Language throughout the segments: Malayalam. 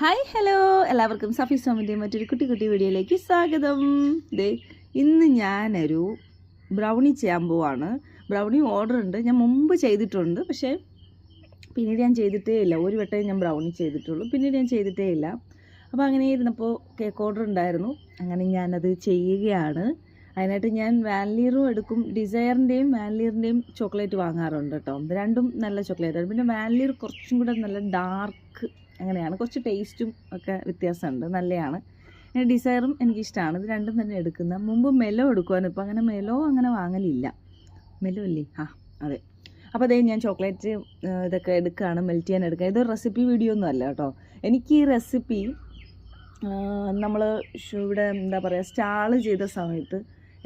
ഹായ് ഹലോ എല്ലാവർക്കും സഫി സോമിന്റെ മറ്റൊരു കുട്ടി കുട്ടി വീഡിയോയിലേക്ക് സ്വാഗതം. ദേ ഇന്ന് ഞാനൊരു ബ്രൗണി ചെയ്യാൻ പോവാണ്. ബ്രൗണി ഓർഡർ ഉണ്ട്. ഞാൻ മുമ്പ് ചെയ്തിട്ടുണ്ട്. പക്ഷേ പിന്നീട് ഞാൻ ചെയ്തിട്ടേ ഇല്ല. ഒരു വട്ടേ ഞാൻ ബ്രൗണി ചെയ്തിട്ടുള്ളൂ. പിന്നീട് ഞാൻ ചെയ്തിട്ടേ ഇല്ല. അപ്പോൾ അങ്ങനെ ഇരുന്നപ്പോൾ കേക്ക് ഓർഡർ ഉണ്ടായിരുന്നു. അങ്ങനെ ഞാനത് ചെയ്യുകയാണ്. അതിനായിട്ട് ഞാൻ വാൻലീറും എടുക്കും. ഡിസയറിന്റെയും വാൻലീറിന്റെയും ചോക്ലേറ്റ് വാങ്ങാറുണ്ട് കേട്ടോ. രണ്ടും നല്ല ചോക്ലേറ്റാണ് പിന്നെ വാൻലീർ കുറച്ചും കൂടെ നല്ല ഡാർക്ക് അങ്ങനെയാണ്. കുറച്ച് ടേസ്റ്റും ഒക്കെ വ്യത്യാസമുണ്ട്. നല്ലതാണ് പിന്നെ ഡിസയറും എനിക്കിഷ്ടമാണ് ഇത് രണ്ടും തന്നെ എടുക്കുന്ന. മുമ്പ് മെലോ എടുക്കുവായിരുന്നു. ഇപ്പോൾ അങ്ങനെ മെലോ അങ്ങനെ വാങ്ങലില്ല. മെലോ അല്ലേ ആ അതെ. അപ്പോൾ അതേ ഞാൻ ചോക്ലേറ്റ് ഇതൊക്കെ എടുക്കുകയാണ് മെൽറ്റ് ചെയ്യാൻ എടുക്കുക ഇത് റെസിപ്പി വീഡിയോ ഒന്നും അല്ല കേട്ടോ. എനിക്ക് ഈ റെസിപ്പി നമ്മൾ ഇവിടെ എന്താ പറയുക സ്റ്റാൾ ചെയ്ത സമയത്ത്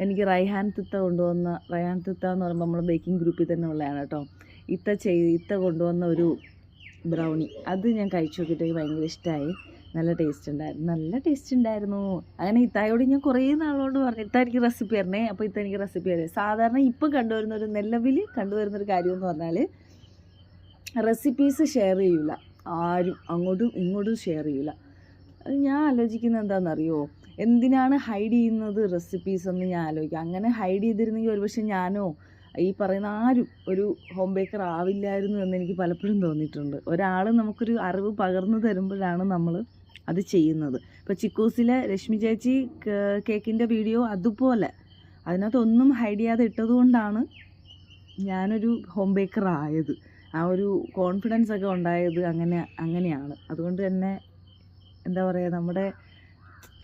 എനിക്ക് റൈഹാൻ തിത്ത കൊണ്ടുവന്ന റൈഹാൻ തിത്ത എന്ന് പറയുമ്പോൾ നമ്മൾ ബേക്കിംഗ് ഗ്രൂപ്പിൽ തന്നെ ഉള്ളതാണ് കേട്ടോ. ഇത്ത ചെയ്ത് ഇത്ത കൊണ്ടുവന്ന ഒരു ബ്രൗണി അത് ഞാൻ കഴിച്ചു നോക്കിയിട്ട് ഭയങ്കര ഇഷ്ടമായി നല്ല ടേസ്റ്റ് ഉണ്ടായിരുന്നു. നല്ല ടേസ്റ്റ് ഉണ്ടായിരുന്നു. അങ്ങനെ ഇത്തായോട് ഞാൻ കുറേ നാളോട് പറഞ്ഞു ഇത്ത എനിക്ക് റെസിപ്പി തരണേ. അപ്പോൾ ഇത്ത എനിക്ക് റെസിപ്പി തരണേ സാധാരണ ഇപ്പം കണ്ടുവരുന്ന ഒരു നിലവിൽ കണ്ടുവരുന്ന ഒരു കാര്യം എന്ന് പറഞ്ഞാൽ റെസിപ്പീസ് ഷെയർ ചെയ്യില്ല ആരും അങ്ങോട്ടും ഇങ്ങോട്ടും ഷെയർ ചെയ്യില്ല ഞാൻ ആലോചിക്കുന്നത് എന്താണെന്നറിയോ എന്തിനാണ് ഹൈഡ് ചെയ്യുന്നത് റെസിപ്പീസ് എന്ന് ഞാൻ ആലോചിക്കുക അങ്ങനെ ഹൈഡ് ചെയ്തിരുന്നെങ്കിൽ ഒരുപക്ഷെ ഞാനോ ഈ പറയുന്ന ആരും ഒരു ഹോം ബേക്കർ ആവില്ലായിരുന്നു എന്ന് എനിക്ക് പലപ്പോഴും തോന്നിയിട്ടുണ്ട്. ഒരാൾ നമുക്കൊരു അറിവ് പകർന്നു തരുമ്പോഴാണ് നമ്മൾ അത് ചെയ്യുന്നത്. ഇപ്പോൾ ചിക്കൂസിലെ രശ്മി ചേച്ചി കേക്കിന്റെ വീഡിയോ അതുപോലെ. അതിനകത്തൊന്നും ഹൈഡ് ചെയ്യാതെ ഇട്ടതുകൊണ്ടാണ് ഞാനൊരു ഹോം ബേക്കർ ആയത്. ആ ഒരു കോൺഫിഡൻസ് ഒക്കെ ഉണ്ടായത് അങ്ങനെ അങ്ങനെയാണ്. അതുകൊണ്ട് തന്നെ എന്താ പറയുക നമ്മുടെ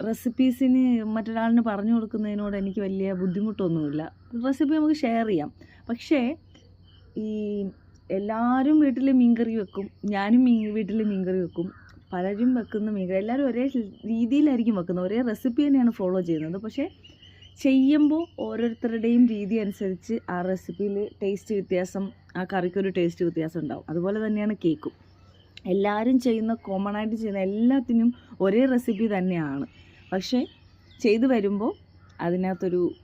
റെസിപ്പീസിന് മറ്റൊരാളിന് പറഞ്ഞു കൊടുക്കുന്നതിനോട് എനിക്ക് വലിയ ബുദ്ധിമുട്ടൊന്നുമില്ല. റെസിപ്പി നമുക്ക് ഷെയർ ചെയ്യാം. പക്ഷേ ഈ എല്ലാവരും വീട്ടിൽ മീൻകറി വെക്കും ഞാനും മീൻ വീട്ടിൽ മീൻകറി വെക്കും പലരും വെക്കുന്ന മീൻകറി എല്ലാവരും ഒരേ രീതിയിലായിരിക്കും വെക്കുന്നത്. ഒരേ റെസിപ്പി തന്നെയാണ് ഫോളോ ചെയ്യുന്നത്. പക്ഷേ ചെയ്യുമ്പോൾ ഓരോരുത്തരുടെയും രീതി അനുസരിച്ച് ആ റെസിപ്പിയിൽ ടേസ്റ്റ് വ്യത്യാസം ആ കറിക്കൊരു ടേസ്റ്റ് വ്യത്യാസം ഉണ്ടാവും. അതുപോലെ തന്നെയാണ് കേക്കും എല്ലാവരും ചെയ്യുന്ന കോമൺ ആയിട്ട് ചെയ്യുന്ന എല്ലാത്തിനും ഒരേ റെസിപ്പി തന്നെയാണ്. പക്ഷേ ചെയ്തു വരുമ്പോൾ അതിനകത്തൊരു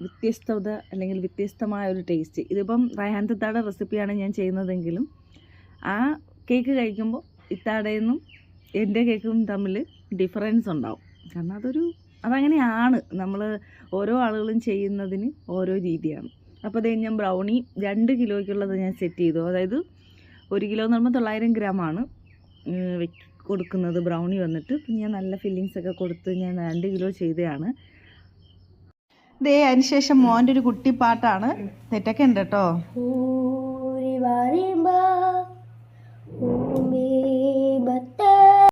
വ്യത്യസ്തത അല്ലെങ്കിൽ വ്യത്യസ്തമായ ഒരു ടേസ്റ്റ്. ഇതിപ്പം റയഹാൻ റെസിപ്പിയാണ് ഞാൻ ചെയ്യുന്നതെങ്കിലും ആ കേക്ക് കഴിക്കുമ്പോൾ ഇത്താടേന്നും എന്റെ കേക്കും തമ്മിൽ ഡിഫറൻസ് ഉണ്ടാവും. കാരണം അതൊരു അതങ്ങനെയാണ്. നമ്മൾ ഓരോ ആളുകളും ചെയ്യുന്നതിന് ഓരോ രീതിയാണ്. അപ്പോൾ അതേ ഞാൻ ബ്രൗണി രണ്ട് കിലോയ്ക്കുള്ളത് ഞാൻ സെറ്റ് ചെയ്തു. അതായത് ഒരു കിലോ എന്ന് പറയുമ്പോൾ തൊള്ളായിരം ഗ്രാമാണ് കൊടുക്കുന്നത് ബ്രൗണി വന്നിട്ട്. ഞാൻ നല്ല ഫില്ലിങ്സ് ഒക്കെ കൊടുത്ത് ഞാൻ രണ്ട് കിലോ ചെയ്തതാണ് ദേ അതിനുശേഷം മോന്റെ ഒരു കുട്ടി പാട്ടാണ്. തെറ്റൊക്കെ ഉണ്ട് കേട്ടോ.